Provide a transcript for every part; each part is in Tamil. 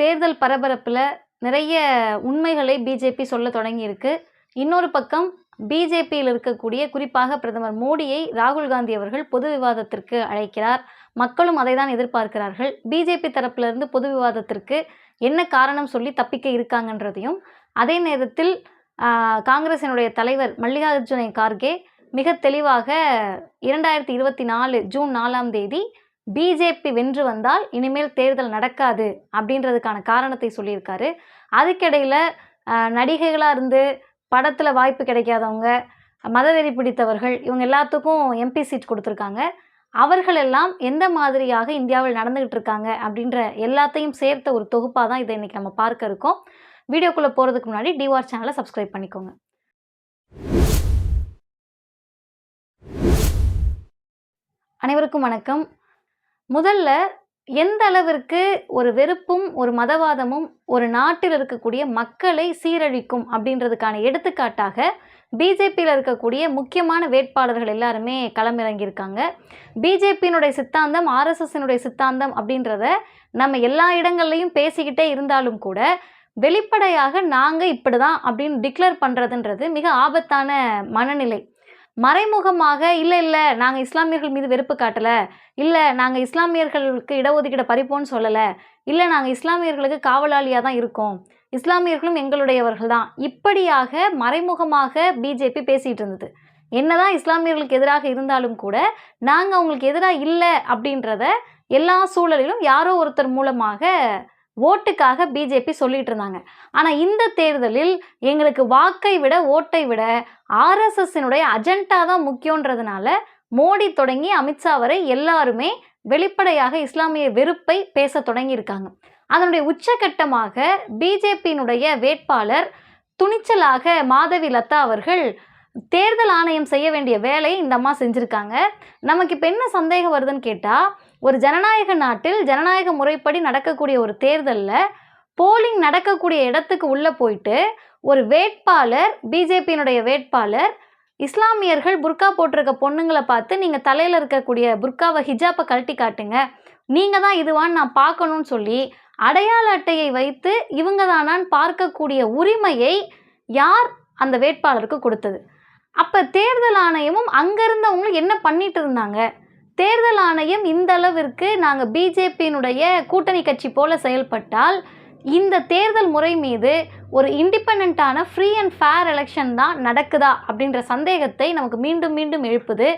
தேர்தல் பரபரப்பில் நிறைய உண்மைகளை பிஜேபி சொல்ல தொடங்கியிருக்கு. இன்னொரு பக்கம் பிஜேபியில் இருக்கக்கூடிய குறிப்பாக பிரதமர் மோடியை ராகுல் காந்தி அவர்கள் பொது விவாதத்திற்கு அழைக்கிறார். மக்களும் அதை தான் எதிர்பார்க்கிறார்கள் பிஜேபி தரப்பிலிருந்து பொது விவாதத்திற்கு என்ன காரணம் சொல்லி தப்பிக்க இருக்காங்கன்றதையும் அதே நேரத்தில் காங்கிரசினுடைய தலைவர் மல்லிகார்ஜுன கார்கே மிக தெளிவாக இரண்டாயிரத்தி இருபத்தி நாலு ஜூன் நாலாம் தேதி பிஜேபி வென்று வந்தால் இனிமேல் தேர்தல் நடக்காது அப்படின்றதுக்கான காரணத்தை சொல்லியிருக்காரு. அதுக்கிடையில் நடிகைகளாக இருந்து படத்தில் வாய்ப்பு கிடைக்காதவங்க மதவெறி பிடித்தவர்கள் இவங்க எல்லாத்துக்கும் எம்பி சீட் கொடுத்துருக்காங்க. அவர்களெல்லாம் எந்த மாதிரியாக இந்தியாவில் நடந்துகிட்டு இருக்காங்க அப்படின்ற எல்லாத்தையும் சேர்த்த ஒரு தொகுப்பாக தான் இதை இன்றைக்கி நம்ம பார்க்க இருக்கோம். வீடியோக்குள்ளே போகிறதுக்கு முன்னாடி டிவார் சேனலை சப்ஸ்கிரைப் பண்ணிக்கோங்க. அனைவருக்கும் வணக்கம். முதல்ல எந்த அளவிற்கு ஒரு வெறுப்பும் ஒரு மதவாதமும் ஒரு நாட்டில் இருக்கக்கூடிய மக்களை சீரழிக்கும் அப்படின்றதுக்கான எடுத்துக்காட்டாக பிஜேபியில் இருக்கக்கூடிய முக்கியமான வேட்பாளர்கள் எல்லாருமே களமிறங்கியிருக்காங்க. பிஜேபியினுடைய சித்தாந்தம் ஆர்எஸ்எஸ்னுடைய சித்தாந்தம் அப்படின்றத நம்ம எல்லா இடங்கள்லையும் பேசிக்கிட்டே இருந்தாலும் கூட வெளிப்படையாக நாங்கள் இப்படி தான் அப்படின்னு டிக்ளேர் பண்ணுறதுன்றது மிக ஆபத்தான மனநிலை. மறைமுகமாக இல்லை இல்லை நாங்கள் இஸ்லாமியர்கள் மீது வெறுப்பு காட்டலை. இல்லை நாங்கள் இஸ்லாமியர்களுக்கு இடஒதுக்கீடு பறிப்போன்னு சொல்லலை. இல்லை நாங்கள் இஸ்லாமியர்களுக்கு காவலாளியாக தான் இருக்கோம். இஸ்லாமியர்களும் எங்களுடையவர்கள் தான். இப்படியாக மறைமுகமாக பிஜேபி பேசிகிட்டு இருந்தது. என்னதான் இஸ்லாமியர்களுக்கு எதிராக இருந்தாலும் கூட நாங்கள் அவங்களுக்கு எதிராக இல்லை அப்படின்றத எல்லா சூழலிலும் யாரோ ஒருத்தர் மூலமாக ஓட்டுக்காக பிஜேபி சொல்லிட்டு இருந்தாங்க. ஆனால் இந்த தேர்தலில் எங்களுக்கு வாக்கை விட ஓட்டை விட ஆர்எஸ்எஸ்னுடைய அஜெண்டா தான் முக்கியன்றதுனால மோடி தொடங்கி அமித்ஷா வரை எல்லாருமே வெளிப்படையாக இஸ்லாமிய வெறுப்பை பேச தொடங்கியிருக்காங்க. அதனுடைய உச்சகட்டமாக பிஜேபியினுடைய வேட்பாளர் துணிச்சலாக மாதவி லதா அவர்கள் தேர்தல் ஆணையம் செய்ய வேண்டிய வேலையை இந்த அம்மா செஞ்சுருக்காங்க. நமக்கு இப்போ என்ன சந்தேகம் வருதுன்னு கேட்டால் ஒரு ஜனநாயக நாட்டில் ஜனநாயக முறைப்படி நடக்கக்கூடிய ஒரு தேர்தலில் போலிங் நடக்கக்கூடிய இடத்துக்கு உள்ளே போயிட்டு ஒரு வேட்பாளர் பிஜேபியினுடைய வேட்பாளர் இஸ்லாமியர்கள் புர்கா போட்டிருக்க பொண்ணுங்களை பார்த்து நீங்கள் தலையில் இருக்கக்கூடிய புர்காவை ஹிஜாப்பை கழட்டி காட்டுங்க. நீங்கள் தான் இதுவான்னு நான் பார்க்கணும்னு சொல்லி அடையாள அட்டையை வைத்து இவங்க தானான்னு பார்க்கக்கூடிய உரிமையை யார் அந்த வேட்பாளருக்கு கொடுத்தது? அப்போ தேர்தல் ஆணையமும் அங்கே இருந்தவங்களும் என்ன பண்ணிட்டு இருந்தாங்க? தேர்தல் ஆணையம் இந்த அளவிற்கு நாங்கள் பிஜேபியினுடைய கூட்டணி கட்சி போல செயல்பட்டால் இந்த தேர்தல் முறை மீது ஒரு இண்டிபெண்ட்டான ஃப்ரீ அண்ட் ஃபேர் எலெக்ஷன் தான் நடக்குதா அப்படின்ற சந்தேகத்தை நமக்கு மீண்டும் மீண்டும் எழுப்புது.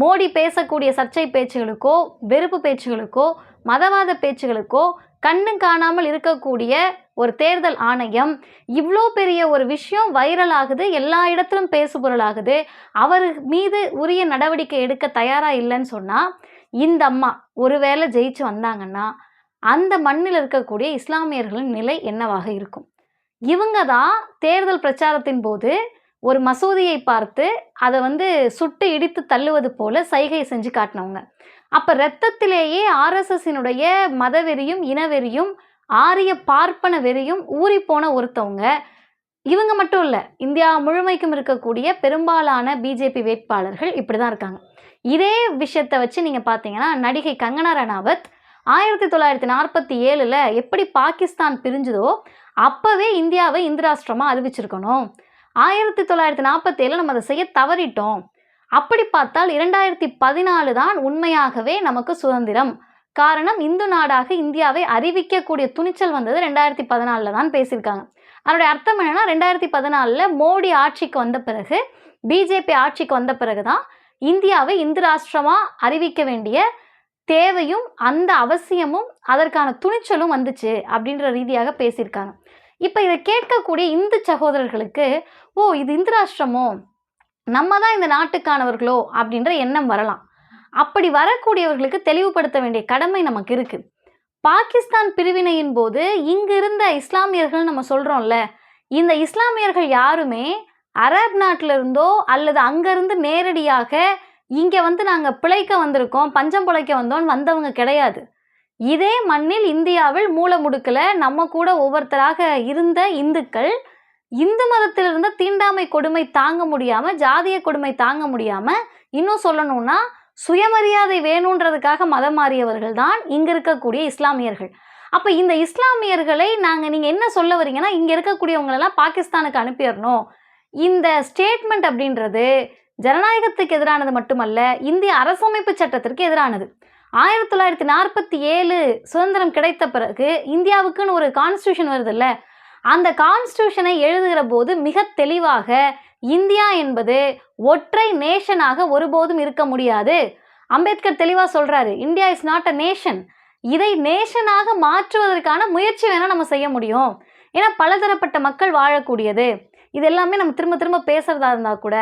மோடி பேசக்கூடிய சர்ச்சை பேச்சுகளுக்கோ வெறுப்பு பேச்சுகளுக்கோ மதவாத பேச்சுகளுக்கோ கண்ணு காணாமல் இருக்கக்கூடிய ஒரு தேர்தல் ஆணையம் இவ்வளோ பெரிய ஒரு விஷயம் வைரல் ஆகுது எல்லா இடத்திலும் பேசுபொருளாகுது அவர் மீது உரிய நடவடிக்கை எடுக்க தயாராக இல்லைன்னு சொன்னால் இந்த அம்மா ஒருவேளை ஜெயிச்சு வந்தாங்கன்னா அந்த மண்ணில் இருக்கக்கூடிய இஸ்லாமியர்களின் நிலை என்னவாக இருக்கும்? இவங்க தான் தேர்தல் பிரச்சாரத்தின் போது ஒரு மசூதியை பார்த்து அதை வந்து சுட்டு இடித்து தள்ளுவது போல சைகை செஞ்சு காட்டினவங்க. அப்போ ரத்தத்திலேயே ஆர்எஸ்எஸ்ஸினுடைய மதவெறியும் இனவெறியும் ஆரிய பார்ப்பன வெறியும் ஊறி போன ஒருத்தவங்க. இவங்க மட்டும் இல்லை இந்தியா முழுமைக்கும் இருக்கக்கூடிய பெரும்பாலான பிஜேபி வேட்பாளர்கள் இப்படி தான் இருக்காங்க. இதே விஷயத்தை வச்சு நீங்கள் பார்த்தீங்கன்னா நடிகை கங்கனா ரணாவத் ஆயிரத்தி தொள்ளாயிரத்தி நாற்பத்தி ஏழில் எப்படி பாகிஸ்தான் பிரிஞ்சுதோ அப்போவே இந்தியாவை இந்திராஷ்டிரமாக அறிவிச்சிருக்கணும். ஆயிரத்தி தொள்ளாயிரத்தி நாற்பத்தேழில் நம்ம அதை செய்ய தவறிட்டோம். அப்படி பார்த்தால் இரண்டாயிரத்தி பதினாலு தான் உண்மையாகவே நமக்கு சுதந்திரம். காரணம் இந்து நாடாக இந்தியாவை அறிவிக்கக்கூடிய துணிச்சல் வந்தது ரெண்டாயிரத்தி பதினாலில் தான் பேசியிருக்காங்க. அதனுடைய அர்த்தம் என்னென்னா ரெண்டாயிரத்தி பதினாலில் மோடி ஆட்சிக்கு வந்த பிறகு பிஜேபி ஆட்சிக்கு வந்த பிறகு தான் இந்தியாவை இந்து ராஷ்டிரமாக அறிவிக்க வேண்டிய தேவையும் அந்த அவசியமும் அதற்கான துணிச்சலும் வந்துச்சு அப்படின்ற ரீதியாக பேசியிருக்காங்க. இப்போ இதை கேட்கக்கூடிய இந்து சகோதரர்களுக்கு ஓ இது இந்து ராஷ்டிரமோ? நம்ம தான் இந்த நாட்டுக்கானவர்களோ? அப்படின்ற எண்ணம் வரலாம். அப்படி வரக்கூடியவர்களுக்கு தெளிவுபடுத்த வேண்டிய கடமை நமக்கு இருக்குது பாகிஸ்தான் பிரிவினையின் போது இங்கு இருந்த இஸ்லாமியர்கள் நம்ம சொல்கிறோம்ல இந்த இஸ்லாமியர்கள் யாருமே அரப் நாட்டில இருந்தோ அல்லது அங்கேருந்து நேரடியாக இங்கே வந்து நாங்கள் பிழைக்க வந்திருக்கோம் பஞ்சம் பிழைக்க வந்தோம்னு வந்தவங்க கிடையாது. இதே மண்ணில் இந்தியாவில் மூலமுடுக்கில் நம்ம கூட ஒவ்வொருத்தராக இருந்த இந்துக்கள் இந்து மதத்தில் இருந்த தீண்டாமை கொடுமை தாங்க முடியாமல் ஜாதிய கொடுமை தாங்க முடியாமல் இன்னும் சொல்லணும்னா சுயமரியாதை வேணுன்றதுக்காக மதம் மாறியவர்கள் தான் இங்கே இருக்கக்கூடிய இஸ்லாமியர்கள் அப்போ இந்த இஸ்லாமியர்களை நாங்கள் நீங்கள் என்ன சொல்ல வரீங்கன்னா, இங்கே இருக்கக்கூடியவங்களெல்லாம் பாகிஸ்தானுக்கு அனுப்பிடணும் இந்த ஸ்டேட்மெண்ட் அப்படின்றது ஜனநாயகத்துக்கு எதிரானது மட்டுமல்ல, இந்திய அரசமைப்பு சட்டத்திற்கு எதிரானது. 1947 சுதந்திரம் கிடைத்த பிறகு இந்தியாவுக்குன்னு ஒரு கான்ஸ்டியூஷன் வருதுல்ல, அந்த கான்ஸ்டியூஷனை எழுதுகிற போது மிகத் தெளிவாக இந்தியா என்பது ஒற்றை நேஷனாக ஒருபோதும் இருக்க முடியாது. அம்பேத்கர் தெளிவாக சொல்கிறாரு India is not a nation. இதை நேஷனாக மாற்றுவதற்கான முயற்சி வேணால் நம்ம செய்ய முடியும். ஏன்னா பலதரப்பட்ட மக்கள் வாழக்கூடியது. இது எல்லாமே நம்ம திரும்ப திரும்ப பேசுகிறதா இருந்தால் கூட,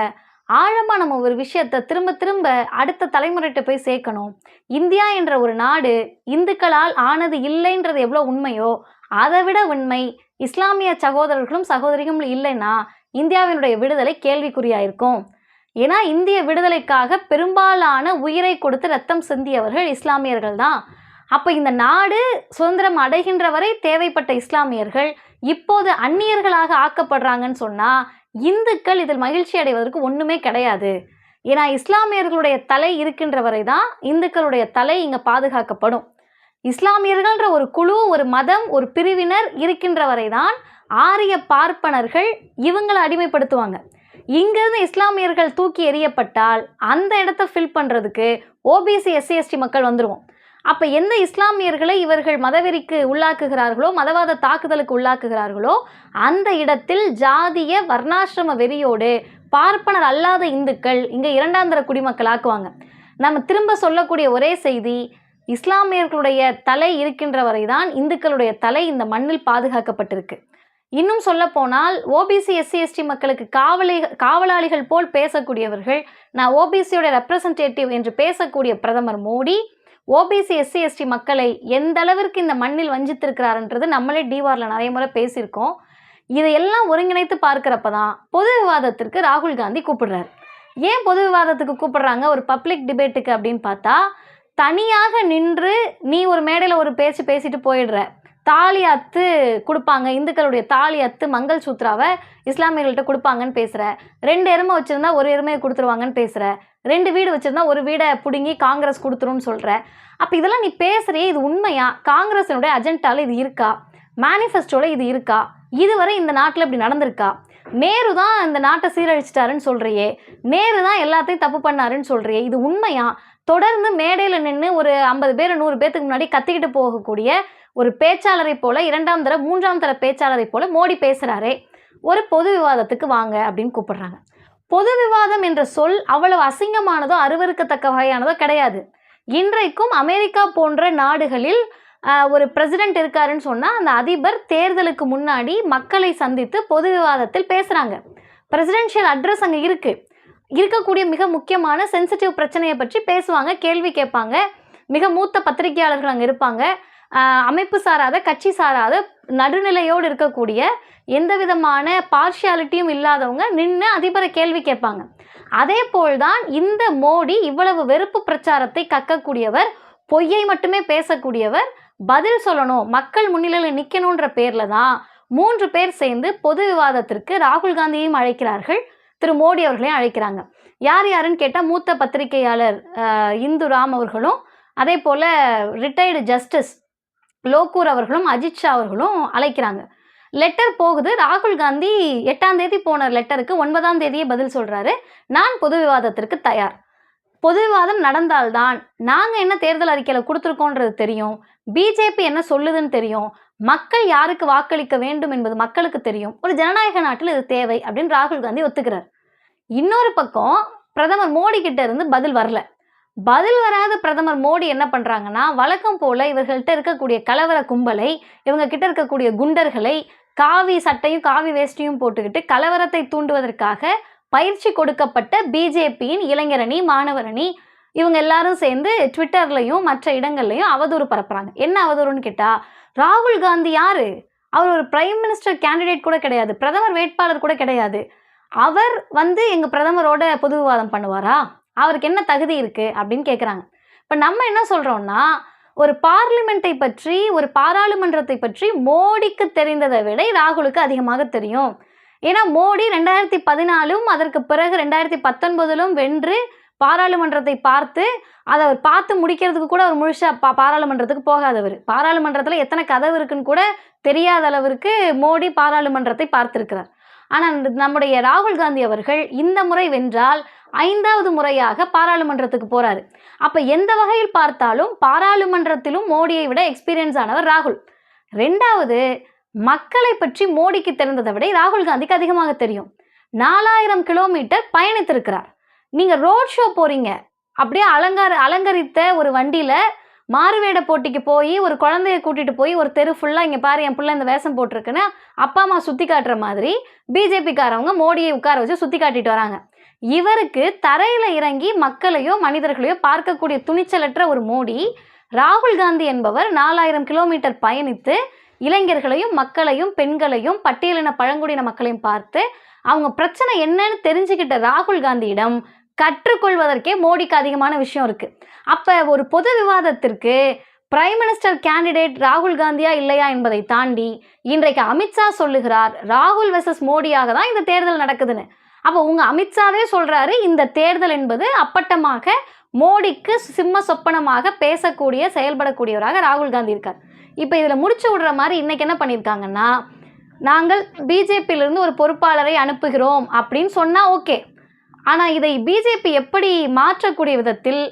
ஆழமாக நம்ம ஒரு விஷயத்த திரும்ப திரும்ப அடுத்த தலைமுறைகிட்ட போய் சேர்க்கணும். இந்தியா என்ற ஒரு நாடு இந்துக்களால் ஆனது இல்லைன்றது எவ்வளோ உண்மையோ, அதை விட உண்மை இஸ்லாமிய சகோதரர்களும் சகோதரிகளும் இல்லைன்னா, இந்தியாவினுடைய விடுதலை கேள்விக்குறியாயிருக்கும். ஏன்னா இந்திய விடுதலைக்காக பெரும்பாலான உயிரை கொடுத்து ரத்தம் சிந்தியவர்கள் இஸ்லாமியர்கள் தான். அப்போ இந்த நாடு சுதந்திரம் அடைகின்ற வரை தேவைப்பட்ட இஸ்லாமியர்கள், இப்போது அந்நியர்களாக ஆக்கப்படுறாங்கன்னு சொன்னால் இந்துக்கள் இதில் மகிழ்ச்சி அடைவதற்கு ஒன்றுமே கிடையாது. ஏன்னா இஸ்லாமியர்களுடைய தலை இருக்கின்ற வரை தான் இந்துக்களுடைய தலை இங்கே பாதுகாக்கப்படும். இஸ்லாமியர்கள்ன்ற ஒரு குழு, ஒரு மதம், ஒரு பிரிவினர் இருக்கின்ற வரை தான் ஆரிய பார்ப்பனர்கள் இவங்களை அடிமைப்படுத்துவாங்க. இங்கேருந்து இஸ்லாமியர்கள் தூக்கி எறியப்பட்டால், அந்த இடத்த ஃபில் பண்ணுறதுக்கு ஓபிசி, எஸ்சி, எஸ்டி மக்கள் வந்துருவோம். அப்போ எந்த இஸ்லாமியர்களை இவர்கள் மதவெறிக்கு உள்ளாக்குகிறார்களோ, மதவாத தாக்குதலுக்கு உள்ளாக்குகிறார்களோ, அந்த இடத்தில் ஜாதிய வர்ணாசிரம வெறியோடு பார்ப்பனர் அல்லாத இந்துக்கள் இங்கே இரண்டாந்தர குடிமக்கள் ஆக்குவாங்க. நம்ம திரும்ப சொல்லக்கூடிய ஒரே செய்தி, இஸ்லாமியர்களுடைய தலை இருக்கின்ற வரை தான் இந்துக்களுடைய தலை இந்த மண்ணில் பாதுகாக்கப்பட்டிருக்கு. இன்னும் சொல்லப்போனால் ஓபிசி, எஸ்சி, எஸ்டி மக்களுக்கு காவலி காவலாளிகள் போல் பேசக்கூடியவர்கள், நான் ஓபிசியோட ரெப்ரசன்டேட்டிவ் என்று பேசக்கூடிய பிரதமர் மோடி, ஓபிசி, எஸ்சி, எஸ்டி மக்களை எந்த அளவிற்கு இந்த மண்ணில் வஞ்சித்திருக்கிறாருன்றது நம்மளே டிவாரில் நிறைய முறை பேசியிருக்கோம். இதையெல்லாம் ஒருங்கிணைத்து பார்க்குறப்ப தான் பொது விவாதத்திற்கு ராகுல் காந்தி கூப்பிடுறார் ஏன் பொது விவாதத்துக்கு கூப்பிடுறாங்க? ஒரு பப்ளிக் டிபேட்டுக்கு அப்படின்னு பார்த்தா, தனியாக நின்று நீ ஒரு மேடையில் ஒரு பேச்சு பேசிட்டு போயிடுற. தாலி அத்து கொடுப்பாங்க இந்துக்களுடைய தாலி அத்து மங்கள் சூத்ராவை இஸ்லாமியர்கள்ட்ட கொடுப்பாங்கன்னு பேசுகிற ரெண்டு எருமை வச்சிருந்தா, 1 எருமைய குடுத்துருவாங்கன்னு பேசுற. 2 வீடு வச்சுருந்தா ஒரு வீடை பிடுங்கி காங்கிரஸ் கொடுத்துரும்னு சொல்கிற அப்போ இதெல்லாம் நீ பேசுகிறியே இது உண்மையா? காங்கிரஸினுடைய அஜெண்டாவில் இது இருக்கா? மேனிஃபெஸ்டோவில் இது இருக்கா? இதுவரை இந்த நாட்டில் இப்படி நடந்திருக்கா? நேரு தான் இந்த நாட்டை சீரழிச்சிட்டாருன்னு சொல்கிறியே நேரு தான் எல்லாத்தையும் தப்பு பண்ணாருன்னு சொல்கிறியே இது உண்மையா? தொடர்ந்து மேடையில் நின்று ஒரு 50 பேர், நூறு பேத்துக்கு முன்னாடி கத்திக்கிட்டு போகக்கூடிய ஒரு பேச்சாளரைப் போல இரண்டாம் தர, மூன்றாம் தர பேச்சாளரைப் போல மோடி பேசுகிறாரே ஒரு பொது விவாதத்துக்கு வாங்க அப்படின்னு கூப்பிடுறாங்க. பொது விவாதம் என்ற சொல் அவ்வளவு அசிங்கமானதோ, அருவருக்கத்தக்க வகையானதோ கிடையாது. இன்றைக்கும் அமெரிக்கா போன்ற நாடுகளில் ஒரு பிரசிடென்ட் இருக்காருன்னு சொன்னால் அந்த அதிபர் தேர்தலுக்கு முன்னாடி மக்களை சந்தித்து பொது விவாதத்தில் பேசுகிறாங்க பிரசிடென்ஷியல் அட்ரஸ் அங்கே இருக்குது இருக்கக்கூடிய மிக முக்கியமான சென்சிட்டிவ் பிரச்சனையை பற்றி பேசுவாங்க, கேள்வி கேட்பாங்க. மிக மூத்த பத்திரிகையாளர்கள் அங்கே இருப்பாங்க. அமைப்பு சாராத, கட்சி சாராத, நடுநிலையோடு இருக்கக்கூடிய, எந்த விதமான பார்ஷியாலிட்டியும் இல்லாதவங்க நின்று அதிபரை கேள்வி கேட்பாங்க. அதேபோல் தான் இந்த மோடி இவ்வளவு வெறுப்பு பிரச்சாரத்தை கக்கக்கூடியவர், பொய்யை மட்டுமே பேசக்கூடியவர், பதில் சொல்லணும், மக்கள் முன்னிலையில் நிற்கணுன்ற பேரில் தான் மூன்று பேர் சேர்ந்து பொது விவாதத்திற்கு ராகுல் காந்தியையும் அழைக்கிறார்கள். திரு மோடி அவர்களையும் அழைக்கிறாங்க. யார் யாருன்னு கேட்டால் மூத்த பத்திரிகையாளர் இந்து ராம் அவர்களும், அதே போல் ரிட்டையர்டு ஜஸ்டிஸ் லோகூர் அவர்களும், அஜித் ஷா அவர்களும் அழைக்கிறாங்க. லெட்டர் போகுது. ராகுல் காந்தி எட்டாம் தேதி போன லெட்டருக்கு ஒன்பதாம் தேதியே பதில் சொல்கிறாரு நான் பொது விவாதத்திற்கு தயார். பொதுவாதம் நடந்தால்தான் நடந்தால் தான், நாங்க என்ன தேர்தல் அறிக்கையில கொடுத்துருக்கோன்றது தெரியும். பிஜேபி என்ன சொல்லுதுன்னு தெரியும். மக்கள் யாருக்கு வாக்களிக்க வேண்டும் என்பது மக்களுக்கு தெரியும். ஒரு ஜனநாயக நாட்டில் இது தேவை அப்படின்னு ராகுல் காந்தி ஒத்துக்கிறார். இன்னொரு பக்கம் பிரதமர் மோடி கிட்ட இருந்து பதில் வரல. பதில் வராத பிரதமர் மோடி என்ன பண்றாங்கன்னா, வழக்கம் போல இவர்கள்ட்ட இருக்கக்கூடிய கலவர கும்பலை, இவங்க கிட்ட இருக்கக்கூடிய குண்டர்களை, காவி சட்டையும், காவி வேஷ்டியும் போட்டுக்கிட்டு கலவரத்தை தூண்டுவதற்காக பயிற்சி கொடுக்கப்பட்ட பிஜேபியின் இளைஞரணி மாணவரணி இவங்க எல்லாரும் சேர்ந்து ட்விட்டர்லையும் மற்ற இடங்கள்லையும் அவதூறு பரப்புறாங்க. என்ன அவதூறுன்னு கேட்டால் ராகுல் காந்தி யாரு? அவர் ஒரு பிரைம் மினிஸ்டர் கேண்டிடேட் கூட கிடையாது. பிரதமர் வேட்பாளர் கூட கிடையாது. அவர் வந்து எங்கள் பிரதமரோட பொது விவாதம் பண்ணுவாரா? அவருக்கு என்ன தகுதி இருக்குது அப்படின்னு கேட்குறாங்க. இப்போ நம்ம என்ன சொல்கிறோம்னா ஒரு பார்லிமெண்ட்டை பற்றி, ஒரு பாராளுமன்றத்தை பற்றி மோடிக்கு தெரிந்ததை விட ராகுலுக்கு அதிகமாக தெரியும். ஏன்னா மோடி 2014லும், அதற்கு பிறகு 2019லும் வென்று பாராளுமன்றத்தை பார்த்து அதை அவர் பார்த்து முடிக்கிறதுக்கு கூட அவர் முழுசாக பா பாராளுமன்றத்துக்கு போகாதவர் பாராளுமன்றத்தில் எத்தனை கதவு இருக்குன்னு கூட தெரியாத அளவிற்கு மோடி பாராளுமன்றத்தை பார்த்திருக்கிறார். ஆனால் நம்முடைய ராகுல் காந்தி அவர்கள் இந்த முறை வென்றால் ஐந்தாவது முறையாக பாராளுமன்றத்துக்கு போகிறார் அப்போ எந்த வகையில் பார்த்தாலும் பாராளுமன்றத்திலும் மோடியை விட எக்ஸ்பீரியன்ஸ் ஆனவர் ராகுல். ரெண்டாவது மக்களை பற்றி மோடிக்கு தெரிந்ததை விட ராகுல் காந்திக்கு அதிகமாக தெரியும். நாலாயிரம் கிலோமீட்டர் பயணித்திருக்கிறார். நீங்க ரோட் ஷோ போறீங்க. அப்படியே அலங்கார அலங்கரித்த ஒரு வண்டியில மாறுவேட போட்டிக்கு போய் ஒரு குழந்தைய கூட்டிட்டு போய் ஒரு தெரு ஃபுல்லா இங்க பாரு என் பிள்ளை இந்த வேஷம் போட்டிருக்குன்னு அப்பா அம்மா சுத்தி காட்டுற மாதிரி பிஜேபிக்காரவங்க மோடியை உட்கார வச்சு சுத்தி காட்டிட்டு வராங்க. இவருக்கு தரையில இறங்கி மக்களையோ மனிதர்களையோ பார்க்கக்கூடிய துணிச்சலற்ற ஒரு மோடி ராகுல் காந்தி என்பவர் நாலாயிரம் கிலோமீட்டர் பயணித்து இளைஞர்களையும் மக்களையும் பெண்களையும் பட்டியலின பழங்குடியின மக்களையும் பார்த்து அவங்க பிரச்சனை என்னன்னு தெரிஞ்சுக்கிட்ட ராகுல் காந்தியிடம் கற்றுக்கொள்வதற்கே மோடிக்கு அதிகமான விஷயம் இருக்கு. அப்ப ஒரு பொது விவாதத்திற்கு பிரைம் மினிஸ்டர் கேண்டிடேட் ராகுல் காந்தியா இல்லையா என்பதை தாண்டி இன்றைக்கு அமித்ஷா சொல்லுகிறார் ராகுல் வெர்சஸ் மோடியாக தான் இந்த தேர்தல் நடக்குதுன்னு. அப்போ உங்க அமித்ஷாவே சொல்றாரு இந்த தேர்தல் என்பது அப்பட்டமாக மோடிக்கு சிம்ம சொப்பனமாக பேசக்கூடிய செயல்படக்கூடியவராக ராகுல் காந்தி இருக்கார். இப்போ இதில் முடிச்சு விடுற மாதிரி இன்றைக்கி என்ன பண்ணியிருக்காங்கன்னா நாங்கள் பிஜேபியிலிருந்து ஒரு பொறுப்பாளரை அனுப்புகிறோம் அப்படின்னு சொன்னால் ஓகே. ஆனால் இதை பிஜேபி எப்படி மாற்றக்கூடிய விதத்தில்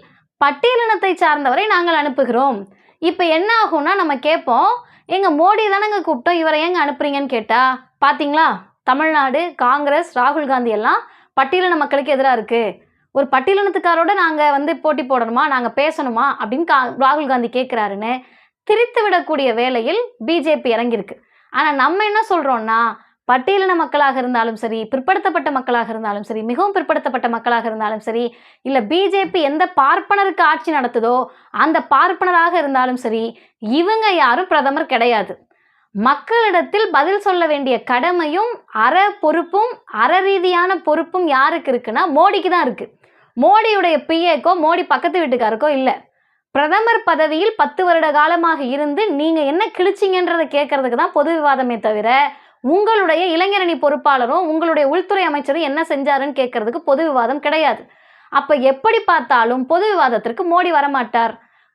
பட்டியலினத்தை சார்ந்தவரை நாங்கள் அனுப்புகிறோம். இப்போ என்ன ஆகும்னா நம்ம கேட்போம் எங்கள் மோடி தானங்க கூப்பிட்டோம் இவரை ஏங்க அனுப்புறீங்கன்னு கேட்டால் பார்த்தீங்களா தமிழ்நாடு காங்கிரஸ் ராகுல் காந்தி எல்லாம் பட்டியலின மக்களுக்கு எதிராக இருக்குது ஒரு பட்டியலினத்துக்காரோட நாங்கள் வந்து போட்டி போடணுமா? நாங்கள் பேசணுமா? அப்படின்னு கா ராகுல் காந்தி கேட்குறாருன்னு திரித்து விடக்கூடிய வேலையில் பிஜேபி இறங்கியிருக்கு. ஆனால் நம்ம என்ன சொல்கிறோம்னா பட்டியலின மக்களாக இருந்தாலும் சரி பிற்படுத்தப்பட்ட மக்களாக இருந்தாலும் சரி மிகவும் பிற்படுத்தப்பட்ட மக்களாக இருந்தாலும் சரி இல்லை பிஜேபி எந்த பார்ப்பனருக்கு ஆட்சி நடத்துதோ அந்த பார்ப்பனராக இருந்தாலும் சரி இவங்க யாரும் பிரதமர் கிடையாது. மக்களிடத்தில் பதில் சொல்ல வேண்டிய கடமையும் அற பொறுப்பும் அற ரீதியான பொறுப்பும் யாருக்கு இருக்குன்னா மோடிக்கு தான் இருக்குது மோடியுடைய பிஏக்கோ மோடி பக்கத்து வீட்டுக்காருக்கோ இல்லை. பிரதமர் பதவியில் பத்து வருட காலமாக இருந்து நீங்க என்ன கிழிச்சிங்கன்றதை கேட்கறதுக்கு தான் பொது விவாதமே தவிர உங்களுடைய இளைஞரணி பொறுப்பாளரும் உங்களுடைய உள்துறை அமைச்சரும் என்ன செஞ்சாருன்னு கேட்கறதுக்கு பொது விவாதம் கிடையாது. அப்ப எப்படி பார்த்தாலும் பொது விவாதத்திற்கு மோடி வரமாட்டார்.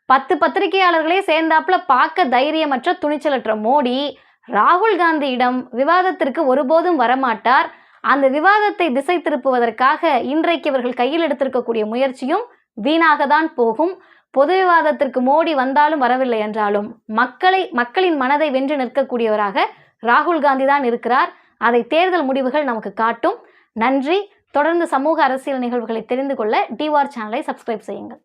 பத்து பத்திரிகையாளர்களே சேர்ந்தாப்புல பார்க்க தைரியமற்ற துணிச்சலற்ற மோடி ராகுல் காந்தியிடம் விவாதத்திற்கு ஒருபோதும் வரமாட்டார். அந்த விவாதத்தை திசை திருப்புவதற்காக இன்றைக்கு இவர்கள் கையில் எடுத்திருக்கக்கூடிய முயற்சியும் வீணாக தான் போகும். பொது விவாதத்திற்கு மோடி வந்தாலும் வரவில்லை என்றாலும் மக்களை மக்களின் மனதை வென்று நிற்கக்கூடியவராக ராகுல் காந்தி தான் இருக்கிறார். அதை தேர்தல் முடிவுகள் நமக்கு காட்டும். நன்றி. தொடர்ந்து சமூக அரசியல் நிகழ்வுகளை தெரிந்து கொள்ள டிவார் சேனலை சப்ஸ்கிரைப் செய்யுங்கள்.